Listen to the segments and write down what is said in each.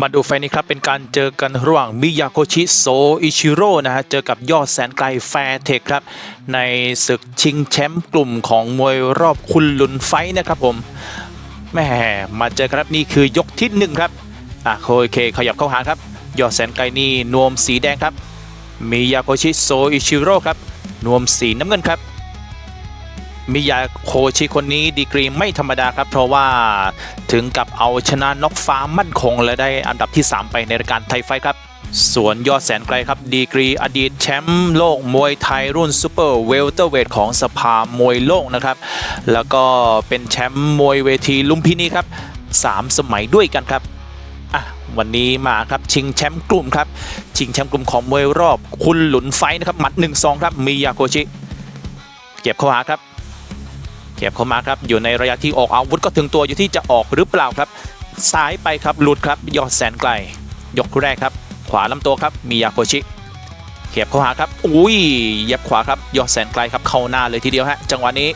มาดูไฟนี้ครับ เป็นการเจอกันระหว่างมิยาโกชิโซอิชิโร่นะฮะ เจอกับยอดแสนไกลแฟร์เทคครับ ในศึกชิงแชมป์กลุ่มของมวยรอบคุณลุนไฟนะครับผมแม่มาเจอครับนี่คือยกที่หนึ่งครับอะโอเคขยับเข้าหาครับ ยอดแสนไกลนี่นวมสีแดงครับมิยาโกชิโซอิชิโร่ครับนวมสีน้ำเงินครับ มิยาโคชิคนนี้ดีกรีไม่ธรรมดาครับ เพราะว่าถึงกับเอาชนะน็อกฟ้ามั่นคง และได้อันดับที่ 3 ไปในรายการไทยไฟท์ครับส่วนยอดแสนไกลครับ ดีกรีอดีตแชมป์โลกมวยไทยรุ่นซูเปอร์เวลเตอร์เวทของสภามวยโลกนะครับ แล้วก็เป็นแชมป์มวยเวทีลุมพินีครับ 3 สมัยด้วยกันครับอะวันนี้มาครับชิงแชมป์กลุ่มครับ ชิงแชมป์กลุ่มของมวยรอบ คุณหลุนไฟนะครับ หมัด 1-2 ครับมิยาโคชิ เก็บเข้าหาครับ ก็บเข้ามาครับอยู่ในระยะที่ออกอาวุธก็ถึงตัวอยู่ที่จะออกหรือเปล่าครับซ้ายไปครับหลุดครับยอดแสนไกล ยกแรกครับ ขวาลำตัวครับมิยาโคชิเขียบเข้าหาครับอุ้ยเย็บขวาครับยอดแสนไกลครับเข้าหน้าเลยทีเดียวฮะจังหวะนี้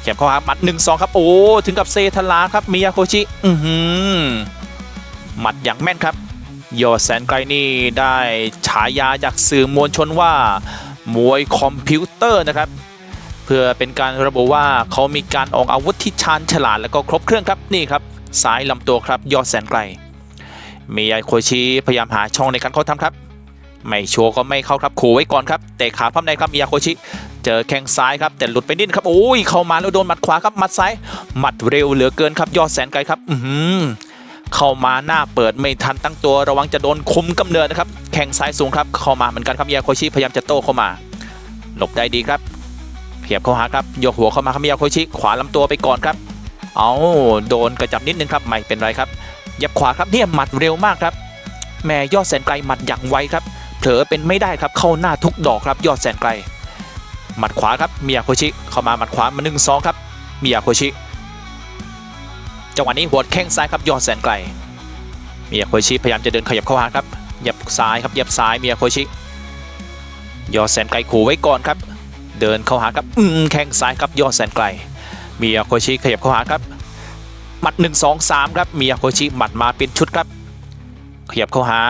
เขียบเข้าหาหมัด1 2ครับโอ้ถึงกับเซทลาครับมิยาโคชิอือหือหมัดอย่างแม่นครับยอดแสนไกลนี่ได้ฉายาจากสื่อมวลชนว่ามวยคอมพิวเตอร์นะครับ เพื่อเป็นการระบุว่าเขามีการออกอาวุธที่ชาญฉลาดและก็ครบเครื่องครับนี่ครับซ้ายลำตัวครับยอดแสนไกลมียายโคชิพยายามหาช่องในการเข้าทำครับ ไม่ชัวร์ก็ไม่เข้าครับขู่ไว้ก่อนครับเตะขาพับในครับมียาโคชิ เจอแข้งซ้ายครับแต่หลุดไปนิดครับโอ้ยเข้ามาแล้วโดนหมัดขวาครับหมัดซ้ายหมัดเร็วเหลือเกินครับยอดแสนไกลครับ อือหือเข้ามาหน้าเปิดไม่ทันตั้งตัวระวังจะโดนคุมกำเนิดนะครับแข้งซ้ายสูงครับเข้ามาเหมือนกันครับมียาโคชิพยายามจะโต้เข้ามาหลบได้ดีครับ เพียบเข้าหาครับยกหัวเข้ามาครับมิยาโคชิขวาลำตัวไปก่อนครับ เอาโดนกระจับนิดนึงครับไม่เป็นไรครับยับขวาครับเนี่ยหมัดเร็วมากครับแม่ยอดแสนไกลหมัดอย่างไวครับ เผลอเป็นไม่ได้ครับเข้าหน้าทุกดอกครับยอดแสนไกล หมัดขวาครับมิยาโคชิเข้ามาหมัดขวามาหนึ่งสองครับมิยาโคชิจังหวะนี้หัวแข้งซ้ายครับยอดแสนไกลมิยาโคชิพยายามจะเดินขยับเข้าหาครับยับซ้ายครับยับซ้ายมิยาโคชิยอดแสนไกลขู่ไว้ก่อนครับ เดินเข้าหาครับอืมแข้งซ้ายครับยอดแสนไกล มียาโคชิขยับเข้าหาครับหมัด 1 2 3 ครับมียาโคชิหมัดมาเป็นชุดครับ ขยับเข้าหา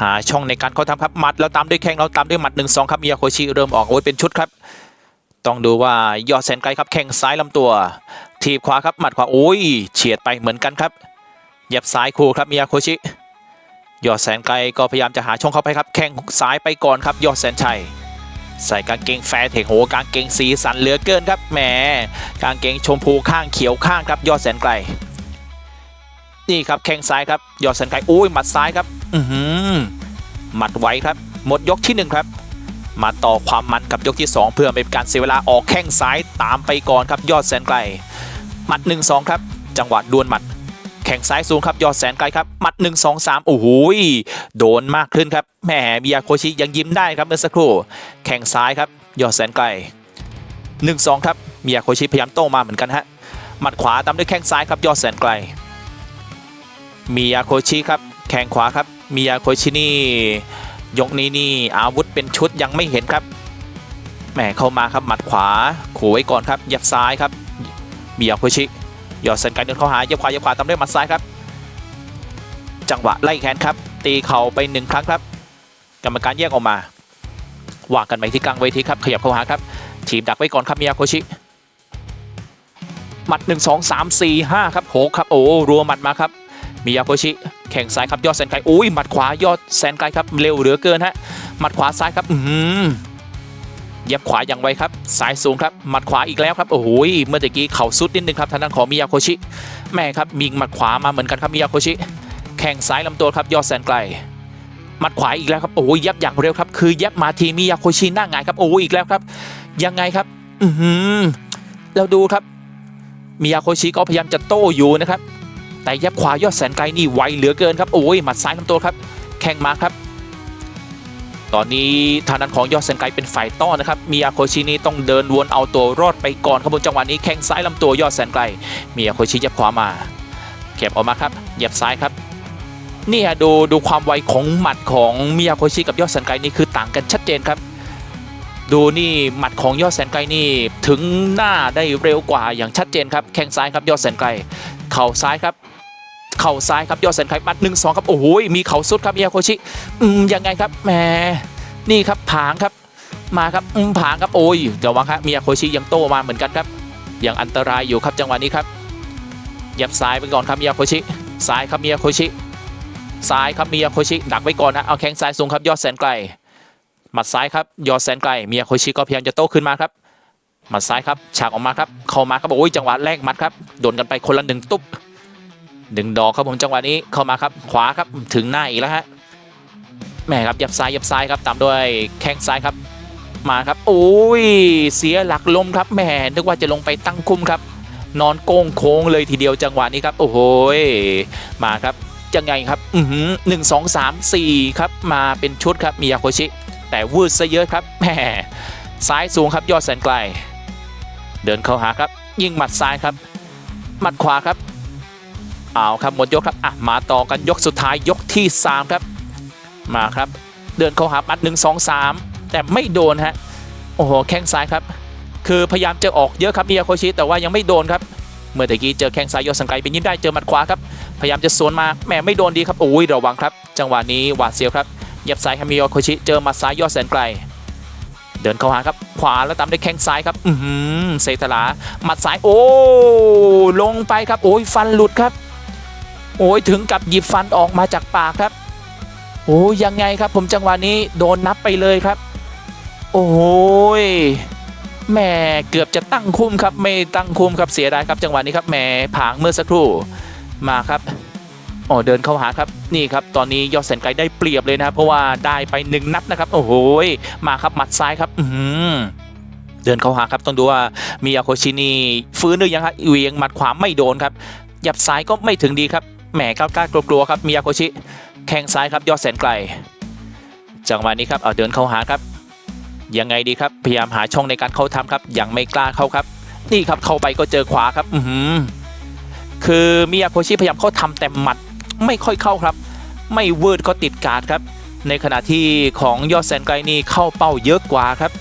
หาช่องในการเข้าทำครับหมัดแล้วตามด้วยแข้งแล้วตามด้วยหมัด 1 2 ครับมียาโคชิเริ่มออกอาวุธเป็นชุดครับต้องดูว่ายอดแสนไกลครับแข้งซ้ายลำตัว ทีบขวาครับหมัดขวาโอ้ยเฉียดไปเหมือนกันครับเหยับซ้ายคู่ครับมียาโคชิยอดแสนไกลก็พยายามจะหาช่องเข้าไปครับ แข้งซ้ายไปก่อนครับยอดแสนชัย ใส่กางเกงแฟร์เทคโหกางเกงสีสันเหลือเกินครับแหมกางเกงชมพูข้างเขียวข้างครับยอดแสนไกล นี่ครับแข้งซ้ายครับยอดแสนไกลโอ้ยหมัดซ้ายครับ อือหือหมัดไว้ครับ หมดยกที่หนึ่งครับ มาต่อความมันกับยกที่ 2 เพื่อเป็นการเสียเวลาออกแข้งซ้ายตามไปก่อนครับยอดแสนไกลหมัด 1 2 ครับ จังหวะดวลหมัด แข่งซ้ายสูงครับยอดแสนไกลครับหมัด1 2 3โอ้โหโดนมากขึ้นครับแหมมิยาโคชิยังยิ้มได้ครับเมื่อสักครู่ แข่งซ้ายครับยอดแสนไกล1 2ครับมิยาโคชิพยายามโต้มาเหมือนกันฮะหมัดขวาตามด้วยแข้งซ้ายครับยอดแสนไกลมิยาโคชิครับแข้งขวาครับมิยาโคชินี่ยกนี้นี่อาวุธเป็นชุดยังไม่เห็นครับแหมเข้ามาครับหมัดขวาขู่ไว้ก่อนครับยับซ้ายครับมิยาโคชิ ยอดเซนไกเดินเข้าหาเย็บขวาเย็บขวาตามด้วยหมัดซ้ายครับ จังหวะไล่แขนครับ ตีเข่าไปหนึ่งครั้งครับ กรรมการแยกออกมาว่ากันไปที่กลางเวทีครับ ขยับเข้าหาครับ ทีมดักไว้ก่อนครับมิยาโคชิหมัด 1 2 3 4 5 ครับโหครับโอ้รัวหมัดมาครับมิยาโคชิแข่งซ้ายครับยอดแสนไกอุ้ยหมัดขวายอดแสนไกครับเร็วเหลือเกินฮะหมัดขวาซ้ายครับอือหือ เย็บขวาอย่างไวครับสายสูงครับหมัดขวาอีกแล้วครับโอ้โหเมื่อตะกี้เข่าสุดนิดนึงครับทางด้านของมิยาโคชิแม่ครับมีหมัดขวามาเหมือนกันครับมิยาโคชิแข่งซ้ายลำตัวครับยอดแสนไกลหมัดขวาอีกแล้วครับโอ้ยยับอย่างเร็วครับคือยับมาทีมิยาโคชิหน้าหงายครับโอ้ยอีกแล้วครับ ยังไงครับ อือหือเราดูครับมิยาโคชิก็พยายามจะโต้อยู่นะครับ แต่ยับขวายอดแสนไกลนี่ไวเหลือเกินครับโอ้ยหมัดซ้ายลำตัวครับ แข่งมาครับ ตอนนี้ทางด้านของยอดเซนไกเป็นฝ่ายต้อนนะครับมิยาโคชินี่ต้องเดินวนเอาตัวรอดไปก่อนครับบนจังหวะนี้แข้งซ้ายลำตัวยอดแสนไกลมิยาโคชิยับขวามาเก็บออกมาครับเหยียบซ้ายครับนี่ยดูดูความไวของหมัดของมิยาโคชิกับยอดแสนไกนี่คือต่างกันชัดเจนครับ ดูนี่หมัดของยอดแสนไกลนี่ถึงหน้าได้เร็วกว่าอย่างชัดเจนครับแข้งซ้ายครับยอดแสนไกลเข่าซ้ายครับ เข่าซ้ายครับยอดแสนไกลมัดหนึ่งสองครับโอ้โหมีเข่าสุดครับมิยาโคชิอืมยังไงครับแหมนี่ครับผางครับมาครับอืมผางครับโอ้ยเดี๋ยววังครับมิยาโคชิยังโตมาเหมือนกันครับยังอันตรายอยู่ครับจังหวะนี้ครับยับซ้ายไปก่อนครับมิยาโคชิซ้ายครับมิยาโคชิซ้ายครับมิยาโคชิดักไว้ก่อนนะเอาแข้งซ้ายสูงครับยอดแสนไกลหมัดซ้ายครับยอดแสนไกลมิยาโคชิก็พยายามจะโตขึ้นมาครับหมัดซ้ายครับฉากออกมาครับเข้ามาครับโอ้ยจังหวะแรกหมัดครับโดนกันไปคนละหนึ่งตุ๊บ หนึ่งดอกครับผมจังหวะนี้เข้ามาครับขวาครับถึงหน้าอีกแล้วฮะแม่ครับยับซ้ายยับซ้ายครับตามด้วยแข้งซ้ายครับ มาครับโอ้ยเสียหลักล้มครับแม่นึกว่าจะลงไปตั้งคุ้มครับ นอนโก้งโค้งเลยทีเดียวจังหวะนี้ครับ โอ้โหยมาครับยังไงครับอือหือหนึ่งสองสามสี่ครับมาเป็นชุดครับมิยาโคชิ แต่วืดซะเยอะครับแหมซ้ายสูงครับยอดแสนไกล เดินเข้าหาครับ ยิงหมัดซ้ายครับหมัดขวาครับ เอาครับหมดยกครับอะมาต่อกันยกสุดท้ายยกที่ 3 ครับ มาครับ เดินเข้าหาหมัด1 2 3 แต่ไม่โดนฮะโอ้โหแข้งซ้ายครับ คือพยายามจะออกเยอะครับมิยาโคชิแต่ว่ายังไม่โดนครับ เมื่อตะกี้เจอแข้งซ้ายยอดสังไกเป็นยิ้มได้เจอหมัดขวาครับพยายามจะสวนมาแหมไม่โดนดีครับโอ้ยระวังครับ จังหวะนี้หวาดเสียวครับเหยับซ้ายครับมิยาโคชิเจอหมัดซ้ายยอดแสนไกลเดินเข้าหาครับ ขวาแล้วตามด้วยแข้งซ้ายครับ อือหือเซตลาหมัดซ้ายโอ้ลงไปครับโอ้ยฟันหลุดครับ โอ้ยถึงกับหยิบฟันออกมาจากปากครับ โอ้ยยังไงครับผมจังหวะนี้โดนนับไปเลยครับ โอ้ยแหม่เกือบจะตั้งคุมครับ ไม่ตั้งคุมครับเสียดายครับ จังหวะนี้ครับแหมผางเมื่อสักครู่มาครับอ๋อเดินเข้าหาครับนี่ครับตอนนี้ยอดแสนไกลได้เปรียบเลยนะครับเพราะว่าได้ไปหนึ่งนัดนะครับ โอ้โหยมาครับหมัดซ้ายครับ อืเดินเข้าหาครับต้องดูว่ามีอาโคชินีฟื้นหรือยังครับเวียงหมัดขวาไม่โดนครับหยับซ้ายก็ไม่ถึงดีครับ แหมกล้ากลัวกลัวๆครับมีอาโคชิแข้งซ้ายครับยอดแสนไกล จังหวะนี้ครับเอาเดินเข้าหาครับ ยังไงดีครับพยายามหาช่องในการเข้าทำครับยังไม่กล้าเข้าครับ นี่ครับเข้าไปก็เจอขวาครับ อือหือคือมิยาโคชิพยายามเข้าทำแต่หมัดไม่ค่อยเข้าครับ ไม่เวืดก็ติดการ์ดครับ ในขณะที่ของยอดแสนไกลนี่เข้าเป้าเยอะกว่าครับ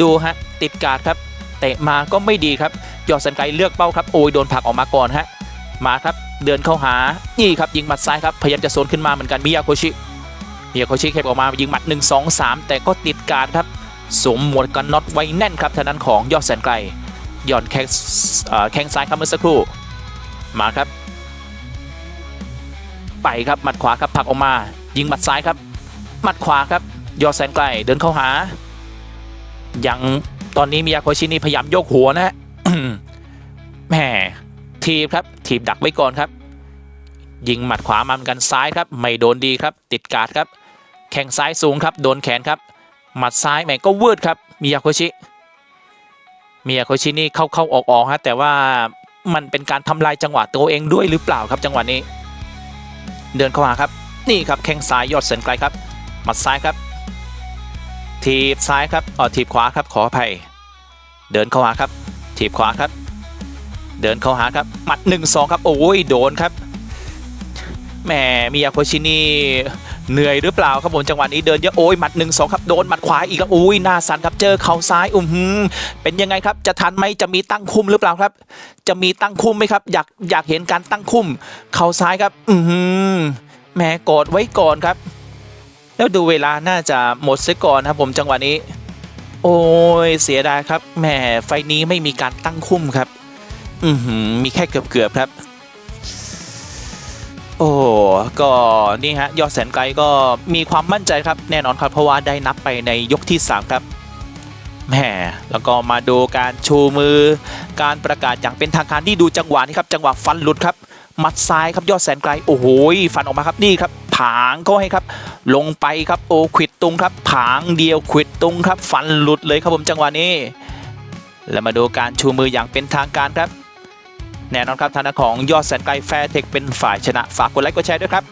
ดูฮะติดการ์ดครับเตะมาก็ไม่ดีครับยอดแสนไกลเลือกเป้าครับโอ้ยโดนผลักออกมาก่อนฮะ มาครับเดินเข้าหานี่ครับยิงหมัดซ้ายครับพยายามจะโซนขึ้นมาเหมือนกันมิยาโคชิมิยาโคชิเข็บออกมายิงหมัด 1 2 3 แต่ก็ติดการครับสวมหมวดกันน็อตไว้แน่นครับทางนั้นของยอดแสนไกลย่อนแข้งแข้งซ้ายครับเมื่อสักครู่มาครับ ไปครับหมัดขวาครับผลักออกมา ยิงหมัดซ้ายครับหมัดขวาครับยอดแสนไกลเดินเข้าหายังตอนนี้มิยาโคชินี่พยายามโยกหัวนะ ทีบครับทีบดักไว้ก่อนครับ ยิงหมัดขวามาเหมือนกันซ้ายครับ ไม่โดนดีครับ ติดการ์ดครับ แข้งซ้ายสูงครับ โดนแขนครับ หมัดซ้ายแหมก็วืดครับมิยาโคชิมิยาโคชินี่เข้าเข้าออกออกฮะแต่ว่ามันเป็นการทำลายจังหวะตัวเองด้วยหรือเปล่าครับจังหวะนี้ เดินเข้าหาครับ นี่ครับแข้งซ้ายยอดเซนไกลครับ หมัดซ้ายครับทีบซ้ายครับอ๋อทีบขวาครับขออภัย เดินเข้าหาครับทีบขวาครับ เดินเข้าหาครับหมัดหนึ่งสองครับ โอ้ยโดนครับแหมมิยาโคชินีเหนื่อยหรือเปล่าครับผมจังหวะนี้เดินเยอะโอ้ยหมัดหนึ่งสองครับโดนหมัดขวาอีกครับโอ้ยหน้าสั่นครับเจอเข่าซ้ายอุ้มหืมเป็นยังไงครับ จะทันไหมจะมีตั้งคุ้มหรือเปล่าครับ จะมีตั้งคุ้มไหมครับ อยากอยากเห็นการตั้งคุ้มเข่าซ้ายครับ อือหือแหมกอดไว้ก่อนครับ แล้วดูเวลาน่าจะหมดเสียก่อนครับผมจังหวะนี้ โอ้ยเสียดายครับแหมไฟนี้ไม่มีการตั้งคุ้มครับ อือหือมีแค่เกือบๆครับ โอ้ก็นี่ฮะยอดแสนไกลก็มีความมั่นใจครับ แน่นอนครับเพราะว่าได้นับไปในยกที่ 3 ครับแหมแล้วก็มาดูการชูมือ การประกาศอย่างเป็นทางการที่ดูจังหวะนี้ครับ จังหวะฟันหลุดครับมัดซ้ายครับยอดแสนไกลโอ้โหฟันออกมาครับนี่ครับ ผางเขาให้ครับ ลงไปครับโอ้ควิดตุงครับ ผางเดียวควิดตุงครับ ฟันหลุดเลยครับผมจังหวะนี้ แล้วมาดูการชูมืออย่างเป็นทางการครับ แน่นอนครับทางด้านของยอดแสนไกลแฟร์เทคเป็นฝ่ายชนะฝากกดไลค์กดแชร์ด้วยครับ